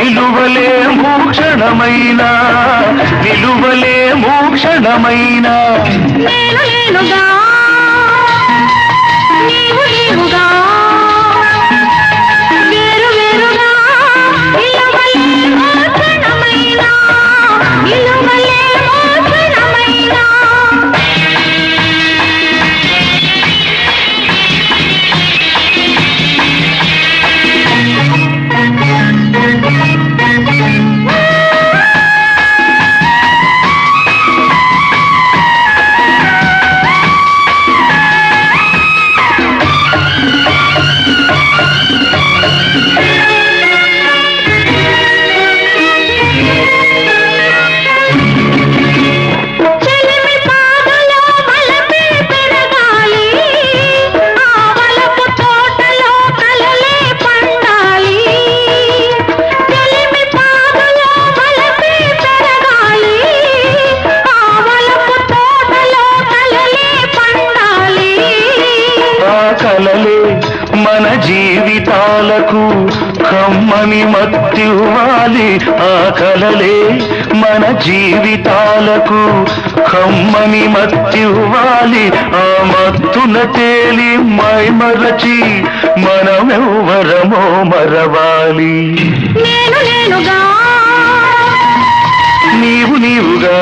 నిలువలే మోక్షణమైన నిలువలే మోక్షణమైన నేను నేనుగా నీవు కలలే మన జీవితాలకు కమ్మని మత్తివ్వాలి. ఆ కలలే మన జీవితాలకు కమ్మని మత్తివ్వాలి. ఆ మత్తున తేలి మైమరచి మనమెవ్వరమో మరవాలి. నేను నేనుగా నీవు నీవుగా.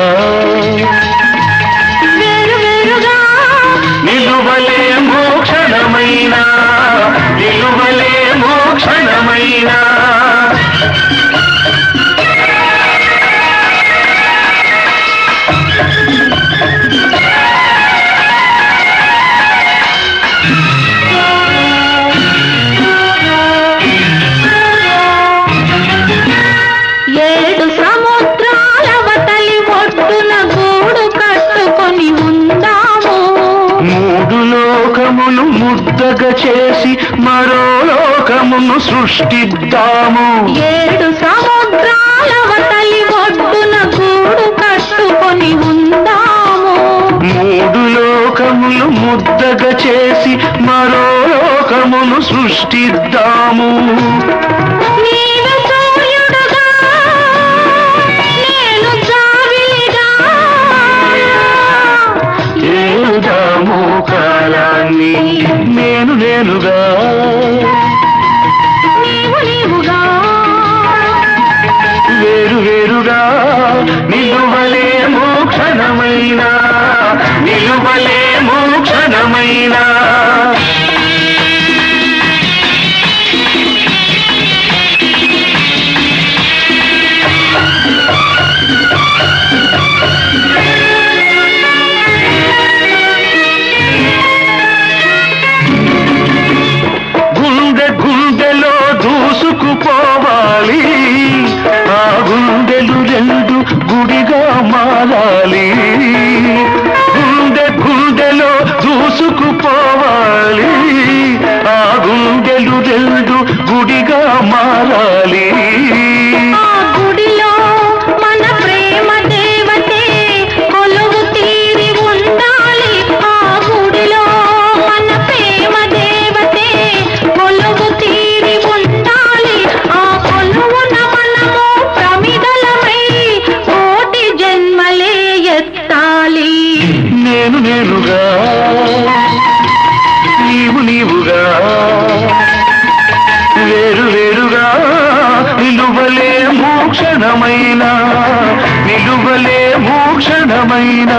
లోకములు ముద్దగా చేసి మరో లోకమును సృష్టిద్దాము. ఏడు సముద్రాలవతలి ఒడ్డున గూడు కట్టుకొని ఉందాము. మూడు లోకములు ముద్దగా చేసి మరో లోకమును సృష్టిద్దాము. నిలువలే మోక్షణమైన. దూసుకుపోవాలి ఆ గుండెలు రెండు గుడిగా మారాలి. క్షణమైన నిలువలే భూక్షణమైన